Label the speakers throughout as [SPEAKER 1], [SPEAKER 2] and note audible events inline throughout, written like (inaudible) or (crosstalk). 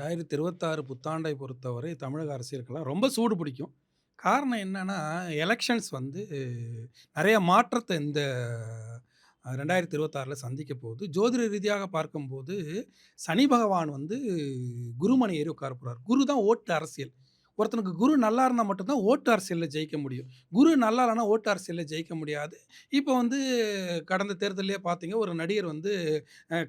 [SPEAKER 1] ரெண்டாயிரத்தி இருபத்தாறு புத்தாண்டை பொறுத்தவரை தமிழக அரசியலுக்கெல்லாம் ரொம்ப சூடு பிடிக்கும். காரணம் என்னென்னா எலெக்ஷன்ஸ் வந்து நிறைய மாற்றத்தை இந்த ரெண்டாயிரத்தி இருபத்தாறில் சந்திக்க போகுது. ஜோதிட ரீதியாக பார்க்கும்போது சனி பகவான் வந்து குருமனை ஏறி உட்கார போகிறார் குரு தான் ஓட்டு அரசியல். ஒருத்தனுக்கு குரு நல்லா இருந்தால் மட்டும்தான் ஓட்டு அரசியலில் ஜெயிக்க முடியும். குரு நல்லா இல்லைனா ஓட்டு அரசியலில் ஜெயிக்க முடியாது. இப்போ வந்து கடந்த தேர்தலே பார்த்தீங்க ஒரு நடிகர் வந்து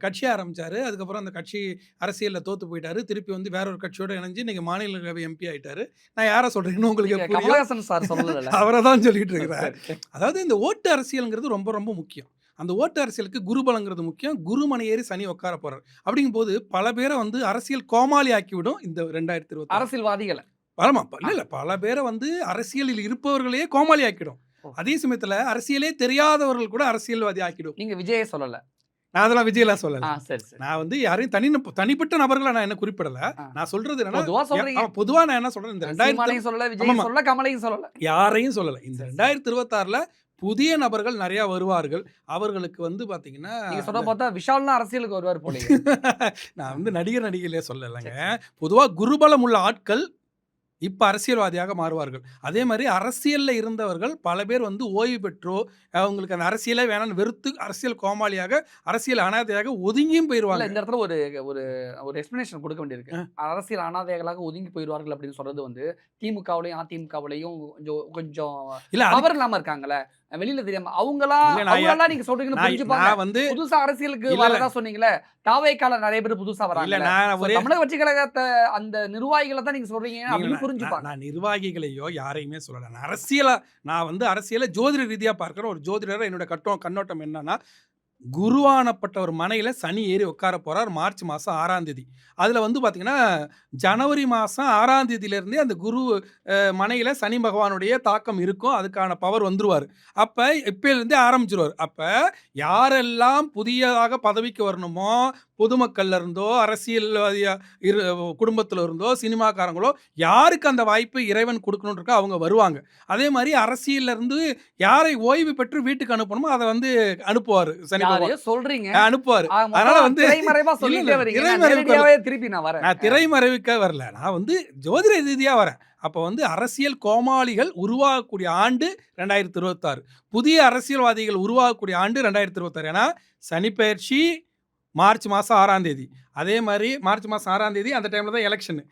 [SPEAKER 1] கட்சி ஆரம்பிச்சாரு. அதுக்கப்புறம் அந்த கட்சி அரசியலில் தோத்து போயிட்டாரு. திருப்பி வந்து வேற ஒரு கட்சியோட இணைஞ்சு இன்னைக்கு மாநிலங்களவை எம்பி ஆயிட்டாரு. நான் யாரை சொல்றேன்னு உங்களுக்கு
[SPEAKER 2] கமலஹாசன் சார் (laughs)
[SPEAKER 1] அவரை தான் சொல்லிட்டு இருக்கிறார். அதாவது இந்த ஓட்டு அரசியலுங்கிறது ரொம்ப ரொம்ப முக்கியம். அந்த ஓட்டு அரசியலுக்கு குருபலங்கிறது முக்கியம். குருமணி ஏறி சனி உட்கார போறார். அப்படிங்கும்போது பல பேரை வந்து அரசியல் கோமாளி ஆக்கிவிடும் இந்த ரெண்டாயிரத்தி இருபத்தி
[SPEAKER 2] அரசியல்வாதிகளை.
[SPEAKER 1] ஆமா இல்ல இல்ல பல பேரை வந்து அரசியலில் இருப்பவர்களையே கோமாளி ஆக்கிடும். அதே சமயத்துல அரசியலே தெரியாதவர்கள் கூட அரசியல்வாதி ஆக்கிடும்.
[SPEAKER 2] நீங்க விஜயே சொல்லல.
[SPEAKER 1] நான் அதெல்லாம் விஜயெல்லாம் சொல்லல. நான் வந்து யாரையும் தனி தனிப்பட்ட நபர்களை நான் என்ன குறிப்பிடல. நான் சொல்றது என்னன்னா
[SPEAKER 2] பொதுவா
[SPEAKER 1] நான் என்ன சொல்றேன் இந்த ரெண்டாயிரத்தி
[SPEAKER 2] சொல்லல
[SPEAKER 1] ஆமாமா.
[SPEAKER 2] சொல்லல கமலையும் சொல்லல.
[SPEAKER 1] யாரையும் சொல்லல. இந்த. ரெண்டாயிரத்தி இருபத்தாறுல புதிய நபர்கள் நிறைய வருவார்கள். அவர்களுக்கு வந்து பாத்தீங்கன்னா
[SPEAKER 2] நீங்க சொல்ற பார்த்தா விஷால்லாம் அரசியலுக்கு வருவார் போல (laughs)
[SPEAKER 1] நான் வந்து நடிகர் நடிகையிலே சொல்லலைங்க. பொதுவா குருபலம் உள்ள ஆட்கள் இப்ப அரசியல்வாதியாக மாறுவார்கள். அதே மாதிரி அரசியல்ல இருந்தவர்கள் பல பேர் வந்து ஓய்வு பெற்றோ அவங்களுக்கு அந்த அரசியலே வேணாம்னு வெறுத்து அரசியல் கோமாளியாக அரசியல் அனாதையாக ஒதுங்கியும்
[SPEAKER 2] இல்ல
[SPEAKER 1] போயிருவாங்க.
[SPEAKER 2] இந்த இடத்துல ஒரு ஒரு ஒரு எக்ஸ்பிளனேஷன் கொடுக்க வேண்டியிருக்கு. அரசியல் அனாதைகளாக ஒதுங்கி போயிடுவார்கள் அப்படின்னு சொல்றது வந்து திமுகவுலையும் அதிமுகவுலையும் கொஞ்சம் கொஞ்சம்
[SPEAKER 1] இல்ல அது-
[SPEAKER 2] பவர் இல்லாம இருக்காங்கல்ல வெளியில தெரியாம அவங்களா அவங்களா நீங்க சொல்றீங்கன்னு
[SPEAKER 1] வந்து
[SPEAKER 2] புதுசா அரசியலுக்கு. வரதா சொன்னீங்களே தாவேக்கால நிறைய பேர் புதுசா வராங்க தமிழக வெற்றி கழகத்தை அந்த நிர்வாகிகளை தான் நீங்க சொல்றீங்க அப்படின்னு புரிஞ்சுப்பாங்க.
[SPEAKER 1] நான் நிர்வாகிகளையோ யாரையுமே சொல்லல. நான் அரசியலா நான் வந்து அரசியலை ஜோதிட ரீதியா பார்க்குற ஒரு ஜோதிடர் என்னோட கட்டோ கண்ணோட்டம் என்னன்னா குருவானப்பட்ட ஒரு மனையில் சனி ஏறி உட்கார போகிறார் மார்ச் மாதம் ஆறாம் தேதி. அதில் வந்து பார்த்தீங்கன்னா ஜனவரி மாதம் ஆறாம் தேதியிலேருந்தே அந்த குரு மனையில் சனி பகவானுடைய தாக்கம் இருக்கும். அதுக்கான பவர் வந்துருவார். அப்போ இப்போலேருந்தே ஆரம்பிச்சிருவார். அப்போ யாரெல்லாம் புதியதாக பதவிக்கு வரணுமோ பொதுமக்கள்ல இருந்தோ அரசியல்வாதியா இரு குடும்பத்தில் இருந்தோ சினிமாக்காரங்களோ யாருக்கு அந்த வாய்ப்பு இறைவன் கொடுக்கணும்னு இருக்கோ அவங்க வருவாங்க. அதே மாதிரி அரசியல்ல இருந்து யாரை ஓய்வு பெற்று வீட்டுக்கு அனுப்பணுமோ அதை வந்து அனுப்புவார் சனி
[SPEAKER 2] சொல்றீங்க.
[SPEAKER 1] அனுப்புவார். அதனால வந்து-
[SPEAKER 2] திரைமறைவா சொல்லிட்டே
[SPEAKER 1] இல்ல,
[SPEAKER 2] வரீங்க. நான்
[SPEAKER 1] திரைமறைவுக்கு
[SPEAKER 2] நேரடியாவே திருப்பி நான் வரேன்.
[SPEAKER 1] நான் திரைமறைவுக்க வரல. நான் வந்து ஜோதிட ரீதியா வரேன். அப்போ வந்து அரசியல் கோமாளிகள் உருவாகக்கூடிய ஆண்டு ரெண்டாயிரத்தி இருபத்தாறு புதிய அரசியல்வாதிகள் உருவாகக்கூடிய ஆண்டு ரெண்டாயிரத்தி இருபத்தாறு ஏன்னா சனிப்பெயர்ச்சி மார்ச் மாதம் ஆறாம் தேதி. அதே மாதிரி மார்ச் மாதம் ஆறாம் தேதி அந்த டைமில் தான் எலெக்ஷன்